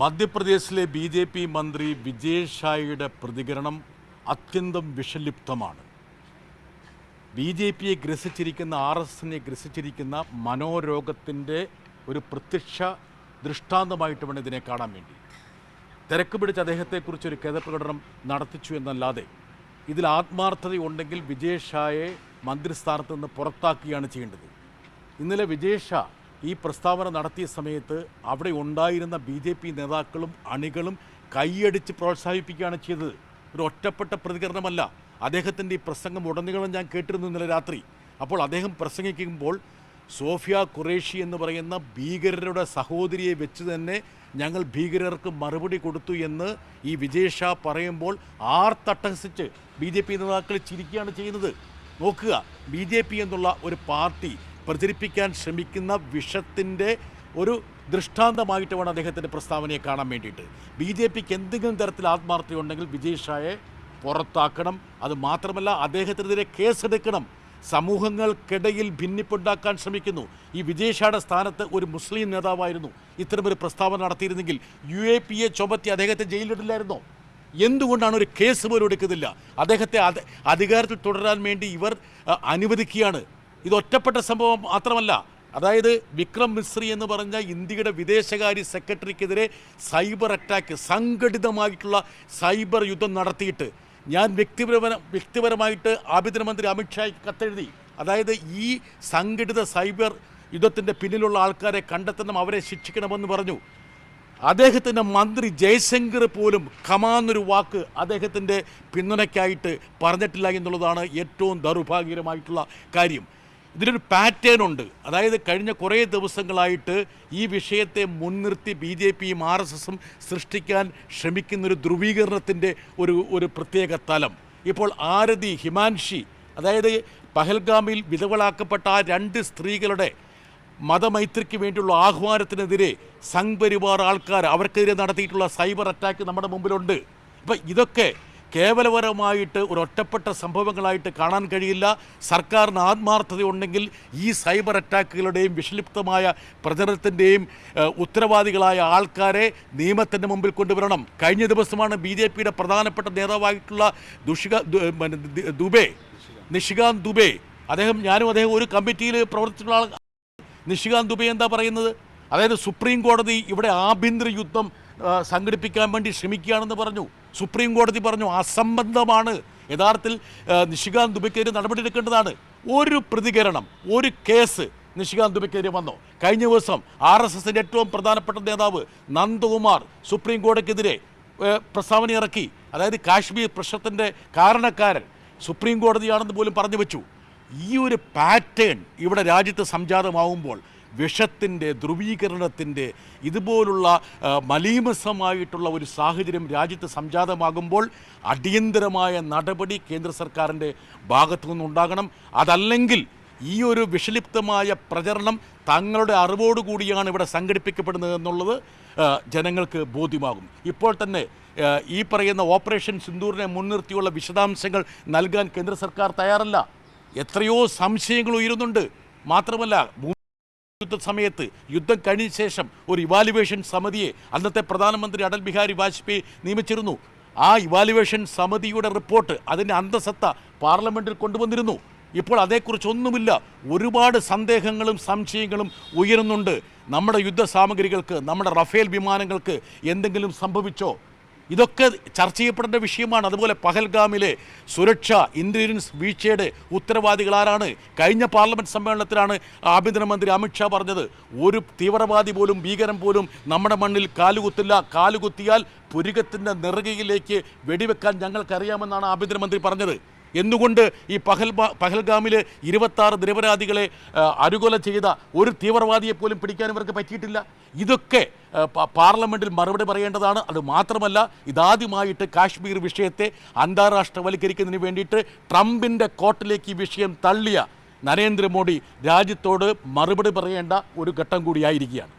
മധ്യപ്രദേശിലെ B J P മന്ത്രി വിജയ് ഷായിയുടെ പ്രതികരണം അത്യന്തം വിഷലിപ്തമാണ്. ബി ജെ പിയെ ഗ്രസിച്ചിരിക്കുന്ന ആർ എസ് എസിനെ ഗ്രസിച്ചിരിക്കുന്ന മനോരോഗത്തിന്റെ ഒരു പ്രത്യക്ഷ ദൃഷ്ടാന്തമായിട്ട് വേണം ഇതിനെ കാണാൻ വേണ്ടി. തിരക്ക് പിടിച്ച് അദ്ദേഹത്തെക്കുറിച്ച് ഒരു ഖേദപ്രകടനം നടത്തിച്ചു എന്നല്ലാതെ ഇതിൽ ആത്മാർത്ഥതയുണ്ടെങ്കിൽ വിജയ് ഷായെ മന്ത്രിസ്ഥാനത്ത് നിന്ന് പുറത്താക്കുകയാണ് ചെയ്യേണ്ടത്. ഇന്നലെ വിജയ് ഷാ ഈ പ്രസ്താവന നടത്തിയ സമയത്ത് അവിടെ ഉണ്ടായിരുന്ന ബി ജെ പി നേതാക്കളും അണികളും കൈയടിച്ച് പ്രോത്സാഹിപ്പിക്കുകയാണ് ചെയ്തത്. ഒരു ഒറ്റപ്പെട്ട പ്രതികരണമല്ല. അദ്ദേഹത്തിന്റെ ഈ പ്രസംഗം ഉടനീളം ഞാൻ കേട്ടിരുന്നു ഇന്നലെ രാത്രി. അപ്പോൾ അദ്ദേഹം പ്രസംഗിക്കുമ്പോൾ സോഫിയ ഖുറേഷി എന്ന് പറയുന്ന ഭീകരരുടെ സഹോദരിയെ വെച്ച് തന്നെ ഞങ്ങൾ ഭീകരർക്ക് മറുപടി കൊടുത്തു എന്ന് ഈ വിജയ് ഷാ പറയുമ്പോൾ ആർത്തട്ടഹസിച്ച് ബി ജെ പി നേതാക്കൾ ചിരിക്കുകയാണ് ചെയ്യുന്നത്. നോക്കുക ബി ജെ പി എന്നുള്ള ഒരു പാർട്ടി പ്രചരിപ്പിക്കാൻ ശ്രമിക്കുന്ന വിഷത്തിന്റെ ഒരു ദൃഷ്ടാന്തമായിട്ട് വേണം അദ്ദേഹത്തിന്റെ പ്രസ്താവനയെ കാണാൻ വേണ്ടിയിട്ട്. ബി ജെ പിക്ക് എന്തെങ്കിലും തരത്തിൽ ആത്മാർത്ഥതയുണ്ടെങ്കിൽ വിജയ് ഷായെ പുറത്താക്കണം. അത് മാത്രമല്ല അദ്ദേഹത്തിനെതിരെ കേസെടുക്കണം. സമൂഹങ്ങൾക്കിടയിൽ ഭിന്നിപ്പുണ്ടാക്കാൻ ശ്രമിക്കുന്നു. ഈ വിജയ് സ്ഥാനത്ത് ഒരു മുസ്ലിം നേതാവായിരുന്നു. ഇത്തരമൊരു പ്രസ്താവന നടത്തിയിരുന്നെങ്കിൽ യു എ പി എ ചുമത്തി അദ്ദേഹത്തെ ജയിലിടില്ലായിരുന്നോ എന്തുകൊണ്ടാണ് ഒരു കേസ് പോലും എടുക്കുന്നില്ല? അദ്ദേഹത്തെ അധികാരത്തിൽ തുടരാൻ വേണ്ടി ഇവർ അനുവദിക്കുകയാണ്. ഇത് ഒറ്റപ്പെട്ട സംഭവം മാത്രമല്ല. അതായത് വിക്രം മിശ്രി എന്ന് പറഞ്ഞ ഇന്ത്യയുടെ വിദേശകാര്യ സെക്രട്ടറിക്കെതിരെ സൈബർ അറ്റാക്ക് സംഘടിതമായിട്ടുള്ള സൈബർ യുദ്ധം നടത്തിയിട്ട്. ഞാൻ വ്യക്തിപരമ വ്യക്തിപരമായിട്ട് ആഭ്യന്തരമന്ത്രി അമിത്ഷായ്ക്ക് കത്തെഴുതി. അതായത് ഈ സംഘടിത സൈബർ യുദ്ധത്തിന്റെ പിന്നിലുള്ള ആൾക്കാരെ കണ്ടെത്തണം അവരെ ശിക്ഷിക്കണമെന്ന് പറഞ്ഞു. അദ്ദേഹത്തിന്റെ മന്ത്രി ജയശങ്കർ പോലും കമാന്നൊരു വാക്ക് അദ്ദേഹത്തിന്റെ പിന്തുണയ്ക്കായിട്ട് പറഞ്ഞിട്ടില്ല എന്നുള്ളതാണ് ഏറ്റവും ദൗർഭാഗ്യകരമായിട്ടുള്ള കാര്യം. ഇതിനൊരു പാറ്റേൺ ഉണ്ട്. അതായത് കഴിഞ്ഞ കുറേ ദിവസങ്ങളായിട്ട് ഈ വിഷയത്തെ മുൻനിർത്തി ബി ജെ പിയും ആർ എസ് എസും സൃഷ്ടിക്കാൻ ശ്രമിക്കുന്നൊരു ധ്രുവീകരണത്തിന്റെ ഒരു ഒരു പ്രത്യേക തലം. ഇപ്പോൾ ആരതി ഹിമാൻഷി അതായത് പഹൽഗാമിൽ വിധവളാക്കപ്പെട്ട ആ രണ്ട് സ്ത്രീകളുടെ മതമൈത്രിക്ക് വേണ്ടിയുള്ള ആഹ്വാനത്തിനെതിരെ സംഘ് പരിവാർ ആൾക്കാർ അവർക്കെതിരെ നടത്തിയിട്ടുള്ള സൈബർ അറ്റാക്ക് നമ്മുടെ മുമ്പിലുണ്ട്. അപ്പം ഇതൊക്കെ കേവലപരമായിട്ട് ഒരു ഒറ്റപ്പെട്ട സംഭവങ്ങളായിട്ട് കാണാൻ കഴിയില്ല. സർക്കാരിന് ആത്മാർത്ഥതയുണ്ടെങ്കിൽ ഈ സൈബർ അറ്റാക്കുകളുടെയും വിഷലിപ്തമായ പ്രചരണത്തിന്റെയും ഉത്തരവാദികളായ ആൾക്കാരെ നിയമത്തിന്റെ മുമ്പിൽ കൊണ്ടുവരണം. കഴിഞ്ഞ ദിവസമാണ് ബി ജെ പിയുടെ പ്രധാനപ്പെട്ട നേതാവായിട്ടുള്ള ദുഷിക ദുബെ നിഷികാന്ത് ദുബെ. അദ്ദേഹം ഞാനും അദ്ദേഹം ഒരു കമ്മിറ്റിയിൽ പ്രവർത്തിച്ചിട്ടുള്ള ആൾ നിഷികാന്ത് ദുബെ എന്താ പറയുന്നത്? അതായത് സുപ്രീം കോടതി ഇവിടെ ആഭ്യന്തര യുദ്ധം സംഘടിപ്പിക്കാൻ വേണ്ടി ശ്രമിക്കുകയാണെന്ന് പറഞ്ഞു. സുപ്രീം കോടതി പറഞ്ഞു അസംബന്ധമാണ്. യഥാർത്ഥത്തിൽ നിഷികാന്ത് ദുബയ്ക്കെതിരെ നടപടിയെടുക്കേണ്ടതാണ്. ഒരു പ്രതികരണം ഒരു കേസ് നിഷികാന്ത് ദുബയ്ക്കെതിരെ വന്നു. കഴിഞ്ഞ ദിവസം ആർ എസ് എസിന്റെ ഏറ്റവും പ്രധാനപ്പെട്ട നേതാവ് നന്ദകുമാർ സുപ്രീം കോടതിക്കെതിരെ പ്രസ്താവന ഇറക്കി. അതായത് കാശ്മീർ പ്രശ്നത്തിന്റെ കാരണക്കാരൻ സുപ്രീം കോടതിയാണെന്ന് പോലും പറഞ്ഞു വെച്ചു. ഈ ഒരു പാറ്റേൺ ഇവിടെ രാജ്യത്ത് സംജാതമാവുമ്പോൾ വിഷത്തിന്റെ ധ്രുവീകരണത്തിന്റെ ഇതുപോലുള്ള മലീമസമായിട്ടുള്ള ഒരു സാഹചര്യം രാജ്യത്ത് സംജാതമാകുമ്പോൾ അടിയന്തരമായ നടപടി കേന്ദ്ര സർക്കാരിന്റെ ഭാഗത്തു നിന്നുണ്ടാകണം. അതല്ലെങ്കിൽ ഈ ഒരു വിഷലിപ്തമായ പ്രചരണം തങ്ങളുടെ അറിവോടുകൂടിയാണ് ഇവിടെ സംഘടിപ്പിക്കപ്പെടുന്നത് എന്നുള്ളത് ജനങ്ങൾക്ക് ബോധ്യമാകും. ഇപ്പോൾ തന്നെ ഈ പറയുന്ന ഓപ്പറേഷൻ സിന്ദൂറിനെ മുൻനിർത്തിയുള്ള വിശദാംശങ്ങൾ നൽകാൻ കേന്ദ്ര സർക്കാർ തയ്യാറല്ല. എത്രയോ സംശയങ്ങൾ ഉയരുന്നുണ്ട്. മാത്രമല്ല യുദ്ധ സമയത്ത് യുദ്ധം കഴിഞ്ഞ ശേഷം ഒരു ഇവാലുവേഷൻ സമിതിയെ അന്നത്തെ പ്രധാനമന്ത്രി അടൽ ബിഹാരി വാജ്പേയി നിയമിച്ചിരുന്നു. ആ ഇവാലുവേഷൻ സമിതിയുടെ റിപ്പോർട്ട് അതിന്റെ അന്തസത്ത പാർലമെന്റിൽ കൊണ്ടുവന്നിരുന്നു. ഇപ്പോൾ അതേക്കുറിച്ചൊന്നുമില്ല. ഒരുപാട് സന്ദേഹങ്ങളും സംശയങ്ങളും ഉയരുന്നുണ്ട്. നമ്മുടെ യുദ്ധ സാമഗ്രികൾക്ക് നമ്മുടെ റഫേൽ വിമാനങ്ങൾക്ക് എന്തെങ്കിലും സംഭവിച്ചോ? ഇതൊക്കെ ചർച്ച ചെയ്യപ്പെടേണ്ട വിഷയമാണ്. അതുപോലെ പഹൽഗാമിലെ സുരക്ഷ ഇന്റലിജൻസ് വീഴ്ചയുടെ ഉത്തരവാദികൾ ആരാണ്? കഴിഞ്ഞ പാർലമെന്റ് സമ്മേളനത്തിലാണ് ആഭ്യന്തരമന്ത്രി അമിത്ഷാ പറഞ്ഞത്. ഒരു തീവ്രവാദി പോലും ഭീകരൻ പോലും നമ്മുടെ മണ്ണിൽ കാലുകുത്തില്ല കാലുകുത്തിയാൽ പുരുകത്തിന്റെ നിറകയിലേക്ക് വെടിവെക്കാൻ ഞങ്ങൾക്കറിയാമെന്നാണ് ആഭ്യന്തരമന്ത്രി പറഞ്ഞത്. എന്തുകൊണ്ട് ഈ പഹൽ പഹൽഗാമിലെ ഇരുപത്താറ് നിരപരാധികളെ അരുകൊല ചെയ്ത ഒരു തീവ്രവാദിയെ പോലും പിടിക്കാൻ ഇവർക്ക് പറ്റിയിട്ടില്ല? ഇതൊക്കെ പാർലമെന്റിൽ മറുപടി പറയേണ്ടതാണ്. അത് മാത്രമല്ല ഇതാദ്യമായിട്ട് കാശ്മീർ വിഷയത്തെ അന്താരാഷ്ട്രവൽക്കരിക്കുന്നതിന് വേണ്ടിയിട്ട് ട്രംപിന്റെ കോർട്ടിലേക്ക് ഈ വിഷയം തള്ളിയ നരേന്ദ്രമോദി രാജ്യത്തോട് മറുപടി പറയേണ്ട ഒരു ഘട്ടം കൂടിയായിരിക്കുകയാണ്.